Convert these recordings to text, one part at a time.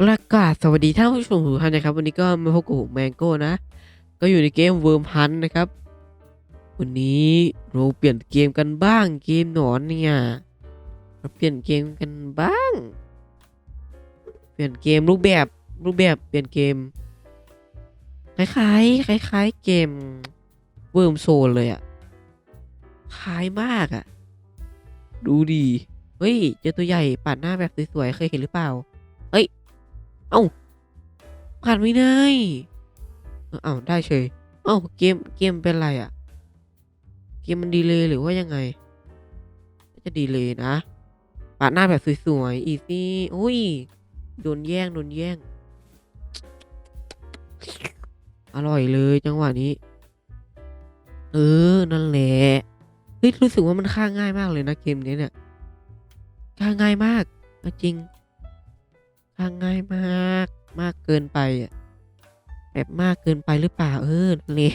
ประกาศสวัสดีท่านผู้ชมทุกท่านนะครับ วันนี้ก็มาพบกับผมแมงโก้นะ ก็อยู่ในเกมเวิร์มพันนะครับ วันนี้เราเปลี่ยนเกมกันบ้างเกมหนอนเนี่ยเราเปลี่ยนเกมกันบ้าง เปลี่ยนเกมรูปแบบรูปแบบเปลี่ยนเกมคล้ายๆคล้าย ๆ เกมเวิร์มโซนเลยอะคล้ายมากอะดูดีเฮ้ยเจอตัวใหญ่ปาดหน้าแบบสวยๆเคยเห็นหรือเปล่า เอ้าผ่านไม่ได้เอ้าได้เฉยเอ้าเกมเกมเป็นไรอะ่ะ เกมมันดีเลยหรือว่ายังไง จะดีเลยนะปาดหน้าแบบสวยๆอีซี่อุ้ยโดนแย่งโดนแย่ง อร่อยเลยจังหวะนี้ เออ นั่นแหละเฮ้ยรู้สึกว่ามันฆ่าง่ายมากเลยนะเกมนี้เนี่ยฆ่าง่ายมากจริง ทางง่ายมากมากเกินไปอะแบบมากเกินไปหรือเปล่าเออนั่นแหละ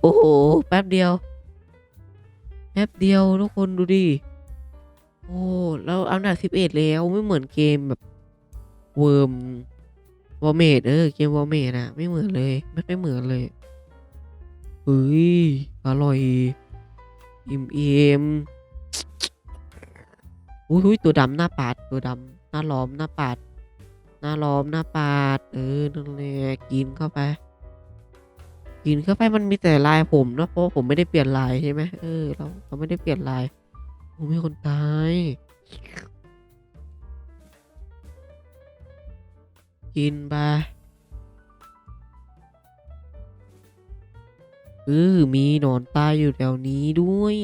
โอ้โหแป๊บเดียว แป๊บเดียวทุกคนดูดิโอ้เราอันดับสิบเอ็ดแล้วไม่เหมือนเกมแบบเวิร์มวอลเมดเออเกมวอลเมดอะไม่เหมือนเลย ไม่ค่อยเหมือนเลยเฮ้ยอร่อยอิ่มเอมอุ้ยตัวดำหน้าปาดตัวดำหน้าล้อมหน้าปาด หน้าล้อมหน้าปาด เออนั่นแหละกินเข้าไป กินเข้าไปมันมีแต่ลายผมเนอะเพราะผมไม่ได้เปลี่ยนลายใช่ไหมเออเราเราไม่ได้เปลี่ยนลายโอ้มีคนตายกินไปเออมีหนอนตายอยู่แถวนี้ด้วย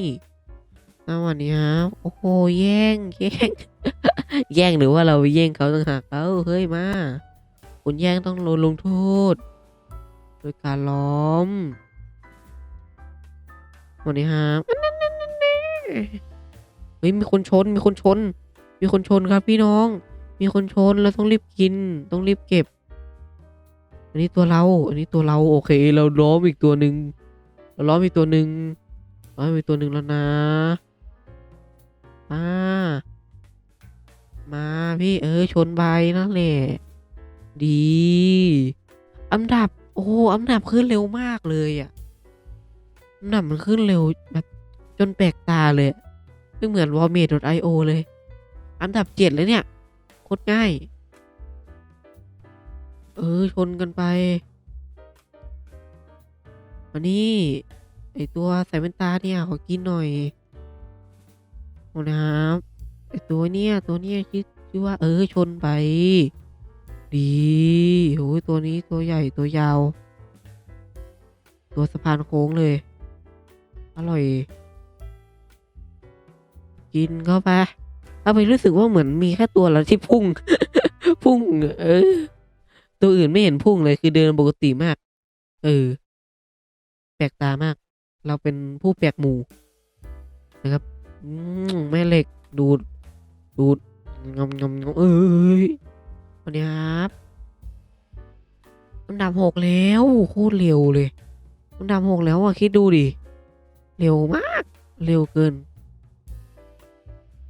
สวัสดีครับ โอ้โห แย่ง แย่ง แย่งหรือว่าเราไปแย่งเขาต่างหากเอ้าเฮ้ยมาคุณแย่งต้องโดนลงโทษ โดยการล้อมสวัสดีครับเฮ้ยมีคนชนมีคนชน มีคนชนครับพี่น้อง มีคนชนเราต้องรีบกิน ต้องรีบเก็บ อันนี้ตัวเรา อันนี้ตัวเราโอเค เราล้อมอีกตัวหนึ่งเราล้อมอีกตัวหนึ่งล้อมอีกตัวหนึ่งแล้วนะมา มาพี่เออชนใบนั่นแหละดีอันดับ โอ้อันดับขึ้นเร็วมากเลยอะอันดับมันขึ้นเร็วแบบจนแปลกตาเลยไม่เหมือน w a r m a d e io เลย อันดับเจ็ดเลยเนี่ยโคตรง่าย เออชนกันไปอันนี้ไอตัวใส่แว่นตาเนี่ยขอกินหน่อยโอ้นะครับ ไอตัวเนี้ยตัวเนี้ยชื่อชื่อว่า เออชนไป ดีโอ้ยตัวนี้ตัวใหญ่ตัวยาว ตัวสะพานโค้งเลย อร่อย กินเข้าไปเอาไปรู้สึกว่าเหมือนมีแค่ตัวเราที่พุ่ง พุ่ง เออ ตัวอื่นไม่เห็นพุ่งเลยคือเดินปกติมาก เออ แปลกตามาก เราเป็นผู้แปลกหมู่นะครับ อืมแม่เหล็กดูด ดูดงอมงอมงมเอ้ยวัสดีครับอันดับหกแล้วโคตรเร็วเลยอันดับหกแล้วอะคิดดูดิ เร็วมาก เร็วเกิน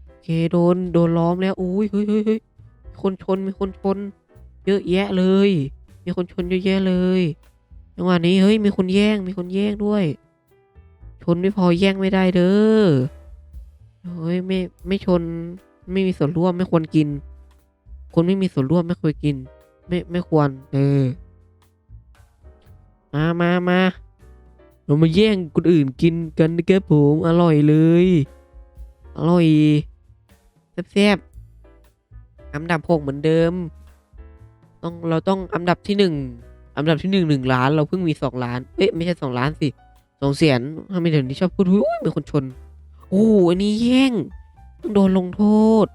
โอเคโดนโดนล้อมแล้วอุ้ยเฮ้ยเฮ้ยเฮ้ยมีคนชนมีคนชน เยอะแยะเลย มีคนชนเยอะแยะเลยจังหวะนี้เฮ้ยมีคนแย่งมีคนแย่งด้วย ชนไม่พอแย่งไม่ได้เด้อเฮ้ยไม่ไม่ชน ไม่มีส่วนร่วมไม่ควรกิน คนไม่มีส่วนร่วมไม่ควรกิน ไม่ไม่ควร เออ มามามาเรามาแย่งคนอื่นกินกันนะครับผมอร่อยเลย อร่อยแซ่บๆอันดับหกเหมือนเดิม ต้องเราต้องอันดับที่หนึ่งอันดับที่หนึ่งหนึ่งล้าน เราเพิ่งมีสองล้านเอ๊ะไม่ใช่สองล้านสิสองแสนทำไมเดี๋ยวนี้ชอบพูดอุ้ยมีคนชน โอ้อันนี้แย่ง โดนลงโทษ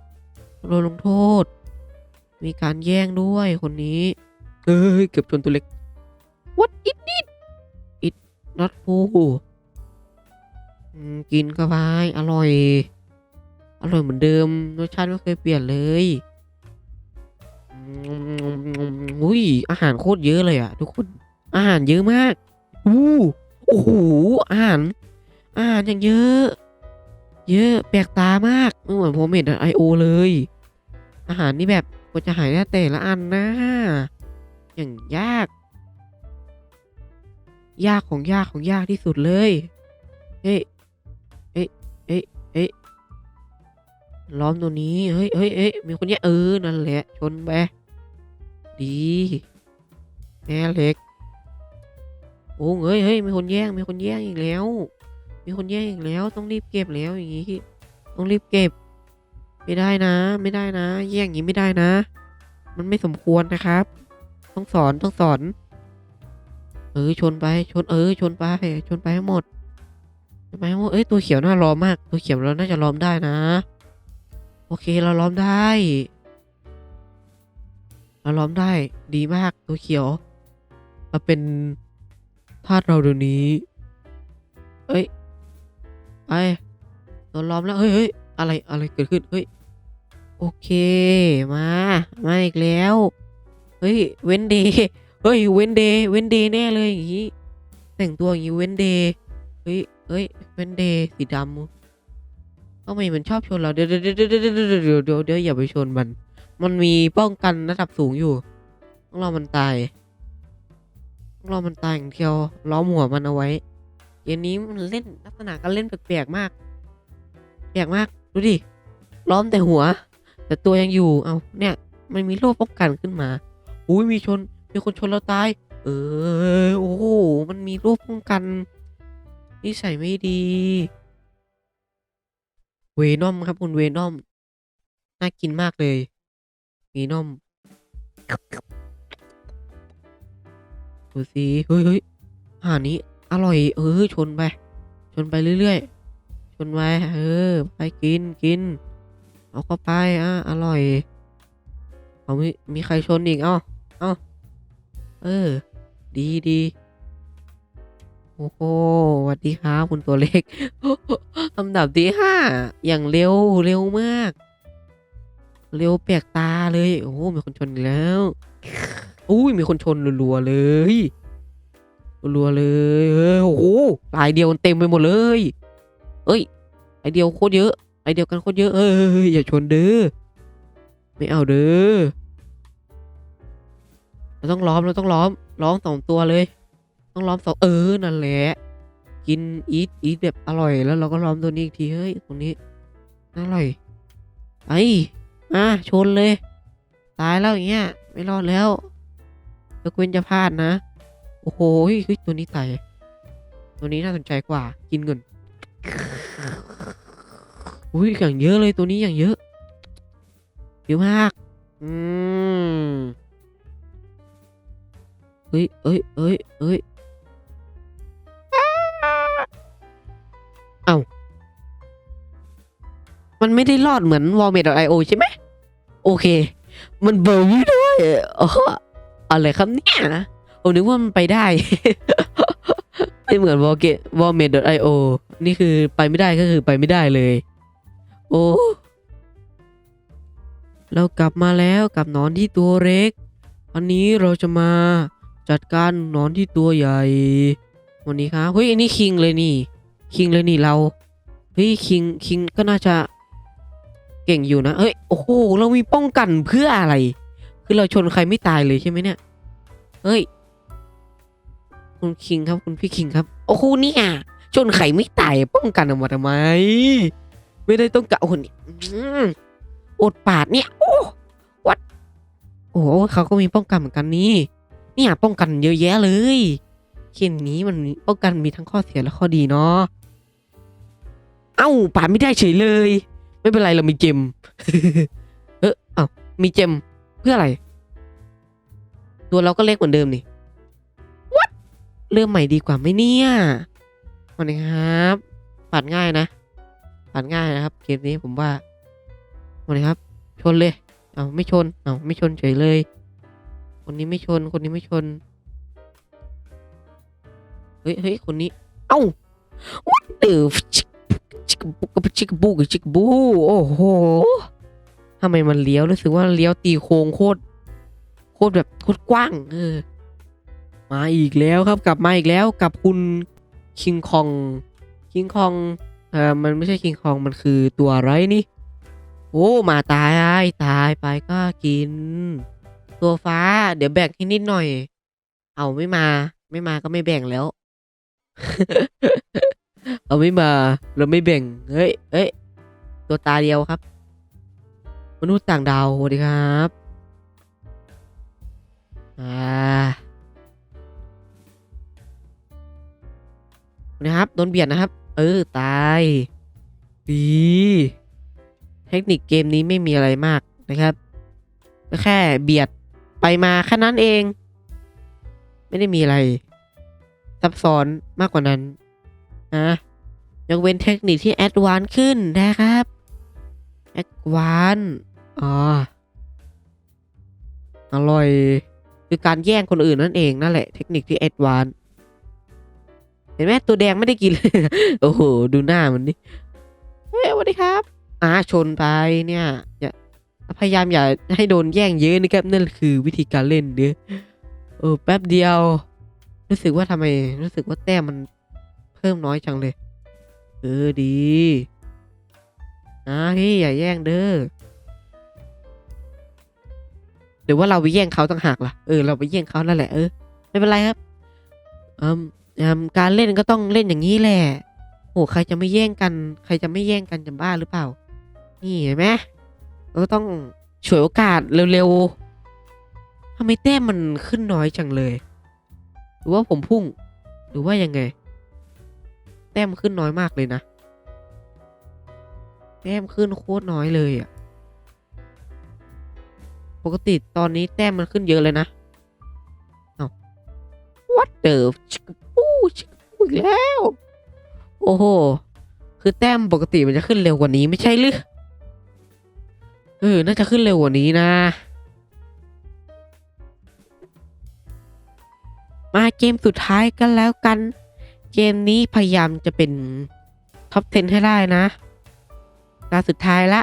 ต้องโดนลงโทษ มีการแย่งด้วยคนนี้ เอ้ย เกือบชนตัวเล็ก what it did it not cool อืมกินเข้าไปอร่อย อร่อยเหมือนเดิม รสชาติไม่เคยเปลี่ยนเลยอืมอุ้ย อาหารโคตรเยอะเลยอะทุกคน อาหารเยอะมากอู้โอ้โห อาหาร อาหารอย่างเยอะ เยอะแปลกตามากไม่เหมือนผมเห็นไอโอเลย อาหารนี่แบบกว่าจะหายได้แต่ละอันนะ อย่างยาก ยากของยากของยากที่สุดเลยเฮ้ยเอ้ยเอ้ยเอ้ยล้อมตัวนี้เฮ้ยเฮ้ยเอ้ยมีคนแย่งเออนั่นแหละ ชนไปดีแม่เหล็กโอ้เฮ้ยเฮ้ยมีคนแย่งมีคนแย่งอีกแล้ว มีคนแย่งอีกแล้ว ต้องรีบเก็บแล้วอย่างงี้ต้องรีบเก็บ ไม่ได้นะ ไม่ได้นะ แย่งอย่างนี้ไม่ได้นะ มันไม่สมควรนะครับ ต้องสอนต้องสอน เออชนไปชนเออ ชนไปชนไปให้หมดชนไปให้หมดเอ้ยตัวเขียวน่าล้อมมาก ตัวเขียวเราน่าจะล้อมได้นะ โอเคเราล้อมได้เราล้อมได้ดีมากตัวเขียวมาเป็นทาสเราเดี๋ยวนี้ เอ้ย ไปโดนล้อมแล้วเฮ้ยเฮ้ยอะไรอะไรเกิดขึ้นเฮ้ยโอเคมามาอีกแล้วเฮ้ยเวนเดย์เฮ้ยเวนเดย์เวนเดย์แน่เลยอย่างนี้แต่งตัวอย่างนี้เวนเดย์เฮ้ยเฮ้ยเวนเดย์สีดำทำไมมันชอบชนเราเดี๋เดี๋ยวเดี๋ยวเดี๋ยวเดี๋ยวเดี๋ยวเดี๋ยวอย่าไปชนมัน มันมีป้องกันระดับสูงอยู่ต้องรอมันตายต้องรอมันตายอย่างเดียวล้อมหัวมันเอาไว้ เกมนี้มันเล่นลักษณะการเล่นแปลกๆมากแปลกมาก ดูดิ ล้อมแต่หัว แต่ตัวยังอยู่ เอาเนี่ย มันมีโล่ป้องกันขึ้นมา อุ้ยมีชน มีคนชนเราตาย เออ โอ้โห มันมีโล่ป้องกัน นิสัยไม่ดี เวนอมครับคุณเวนอม น่ากินมากเลย เวนอมดูสิเฮ้ยเฮ้ยอาหารนี้ อร่อย เออ ชนไป ชนไปเรื่อยๆ ชนไปเออ ไปกินกิน เอาเข้าไปอะอร่อย เอามีมีใครชนอีก เอ้าเอ้าเออ ดีดีโอ้โหสวัสดีครับคุณตัวเล็กลำดับที่ห้าอย่างเร็วเร็วมาก เร็วแปลกตาเลย โอ้โหมีคนชนอีกแล้ว อุ้ยมีคนชนรัวๆเลย รัวเลยเออโอ้โหลายเดียวกันเต็มไปหมดเลยเอ้ยไอเดียวโคตรเยอะไอเดียวกันโคตรเยอะเอ้ยอย่าชนเด้อไม่เอาเด้อเราต้องล้อมเราต้องล้อมล้อมสองตัวเลย ต้องล้อมสองเออนั่นแหละกินอีทอีทแบบอร่อยแล้วเราก็ล้อมตัวนี้อีกทีเฮ้ยตรงนี้น่าอร่อยไปมาชนเลย ตายแล้วอย่างเงี้ยไม่รอดแล้วยกเว้นจะพลาดนะ โอ้โหตัวนี้ตายตัวนี้น่าสนใจกว่า กินเงินอุ้ยอย่างเยอะเลยตัวนี้อย่างเยอะเยอะมาก อืมเฮ้ยเอ้ยเอ้ยเอ้ยเอ้ามันไม่ได้รอดเหมือน w a l m a t i o ใช่ไหม โอเค มันเบอร์ไม่ด้วยอ๋ออะไรครับเนี่ย ผมนึกว่ามันไปได้ ไม่เหมือน w a l g a w a l m a t i o นี่คือไปไม่ได้ก็คือไปไม่ได้เลย โอ้เรากลับมาแล้วกับหนอนที่ตัวเล็ก วันนี้เราจะมาจัดการหนอนที่ตัวใหญ่ วันนี้ครับเฮ้ยอันนี้คิงเลยนี่ คิงเลยนี่เราเฮ้ยคิงคิงก็น่าจะเก่งอยู่นะเฮ้ยโอ้โหเรามีป้องกันเพื่ออะไร คือเราชนใครไม่ตายเลยใช่ไหมเนี่ยเฮ้ย คุณคิงครับคุณพี่คิงครับ โอ้โหเนี่ยชนไข่ไม่ตายป้องกันออกมาทำไม ไม่ได้ต้องกะโอ้โหนี่อดปาดเนี่ย โอ้วัดโอ้เขาก็มีป้องกันเหมือนกันนี่เนี่ยป้องกันเยอะแยะเลยเขียนนี้มันป้องกันมีทั้งข้อเสียและข้อดีเนาะเอ้าปาดไม่ได้เฉยเลย ไม่เป็นไรเรามีเจมเออเอ้ามีเจมเพื่ออะไร ตัวเราก็เล็กเหมือนเดิมนี่ เริ่มใหม่ดีกว่าไหมเนี่ยวันนี้ครับปัดง่ายนะปัดง่ายนะครับ เกมนี้ผมว่าวันนี้ครับ ชนเลย เอาไม่ชน เอาไม่ชนเฉยเลย คนนี้ไม่ชน คนนี้ไม่ชน เฮ้ยเฮ้ยคนนี้ เอ้า What the ชิกบุกชิกบุกชิกบูโอ้โหทำไมมันเลี้ยวรู้สึกว่าเลี้ยวตีโค้งโคตรโคตรแบบโคตรกว้าง เออ มาอีกแล้วครับกลับมาอีกแล้วกับคุณคิงคองคิงคองเออมันไม่ใช่คิงคองมันคือตัวอะไรนี่ โอ้มาตายตายไปก็กิน ตัวฟ้า เดี๋ยวแบ่งให้นิดหน่อย เอาไม่มา ไม่มาก็ไม่แบ่งแล้ว เอาไม่มาเราไม่แบ่งเฮ้ยเฮ้ยตัวตาเดียวครับ มนุษย์ต่างดาวสวัสดีครับ อ่า นะครับ โดนเบียดนะครับ เออ ตาย ดี เทคนิคเกมนี้ไม่มีอะไรมากนะครับแค่เบียดไปมาแค่นั้นเอง ไม่ได้มีอะไร ซับซ้อนมากกว่านั้นนะยกเว้นเทคนิคที่แอดวานขึ้นนะครับแอดวานอ๋ออร่อย คือการแย่งคนอื่นนั่นเองนั่นแหละ เทคนิคที่แอดวาน์ เห็นไหมตัวแดงไม่ได้กินเลยโอ้โหดูหน้ามันนี่เฮ้ยสวัสดีครับอ่าชนไปเนี่ยอย่าพยายามอย่าให้โดนแย่งเยอะนะครับนั่นคือวิธีการเล่นเด้อเออแป๊บเดียว รู้สึกว่าทำไม รู้สึกว่าแต้มมันเพิ่มน้อยจังเลย เออดีนะพี่อย่าแย่งเด้อหรือว่าเราไปแย่งเขาต่างหากล่ะเออเราไปแย่งเขานั่นแหละเออไม่เป็นไรครับอืม การเล่นก็ต้องเล่นอย่างนี้แหละโอ้ใครจะไม่แย่งกัน ใครจะไม่แย่งกันจะบ้าหรือเปล่า นี่เห็นไหมเราก็ต้องฉวยโอกาสเร็วๆทำไมแต้มมันขึ้นน้อยจังเลย หรือว่าผมพุ่ง หรือว่ายังไง แต้มขึ้นน้อยมากเลยนะ แต้มขึ้นโคตรน้อยเลยอะ่ะปกติตอนนี้แต้มมันขึ้นเยอะเลยนะ เอา what the ชิกปูชิกปูอีกแล้ว โอ้โห คือแต้มปกติมันจะขึ้นเร็วกว่านี้ไม่ใช่หรือ เออ น่าจะขึ้นเร็วกว่านี้นะ มาเกมสุดท้ายกันแล้วกัน เกมนี้พยายามจะเป็นท็อป 10 ให้ได้นะตาสุดท้ายละ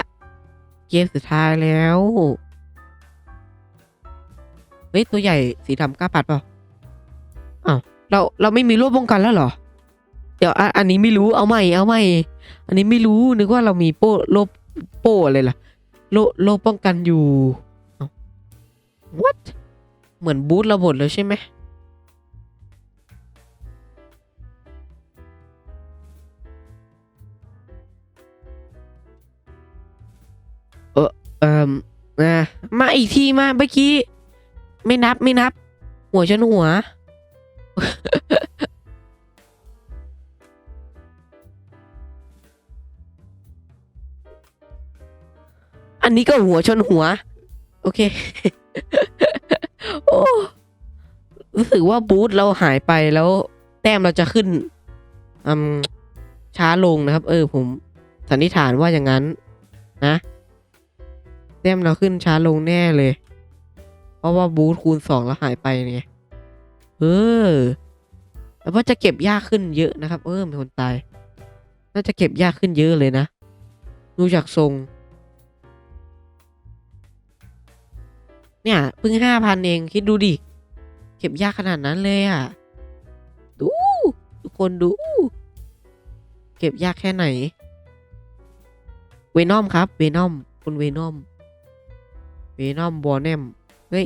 เกมสุดท้ายแล้ว เฮ้ย ตัวใหญ่สีดำกล้าปัดเปล่าอ้าว เราเราไม่มีรูปป้องกันแล้วเหรอ เดี๋ยวอันนี้ไม่รู้เอาใหม่เอาใหม่ อันนี้ไม่รู้นึกว่าเรามีโป้โลโป้อะไรล่ะโลโลป้องกันอยู่ what เหมือนบูทเราหมดเลยใช่ไหมเอ่อนะมาอีกทีมาเมื่อกี้ ไม่นับไม่นับ หัวชนหัว อันนี้ก็หัวชนหัว โอเค โอ้รู้สึกว่าบูธเราหายไปแล้ว แต้มเราจะขึ้นอืมช้าลงนะครับ เออ ผมสันนิษฐานว่าอย่างนั้น นะแต้มเราขึ้นช้าลงแน่เลย เพราะว่าบูทคูณสองแล้วหายไปเนี่ย เออแล้วว่าจะเก็บยากขึ้นเยอะนะครับ เออมีคนตาย น่าจะเก็บยากขึ้นเยอะเลยนะ ดูจากทรง เนี่ยเพิ่งห้าพันเองคิดดูดิ เก็บยากขนาดนั้นเลยอะ ดู ทุกคนดู เก็บยากแค่ไหน เวนอมครับ เวนอมคุณเวนอม เวนอมบอร์เนม เฮ้ย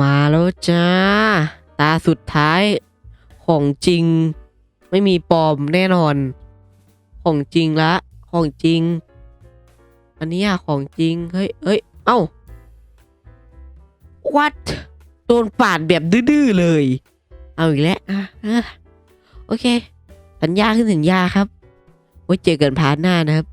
มาแล้วจ้า ตาสุดท้าย ของจริง ไม่มีปลอมแน่นอน ของจริงละ ของจริง อันนี้อะของจริง เฮ้ยเฮ้ย เอ้า what โดนปาดแบบดื้อเลย เอาอีกแล้วอะโอเค สัญญาคือสัญญาครับ ไว้เจอกันพาร์ทหน้านะครับ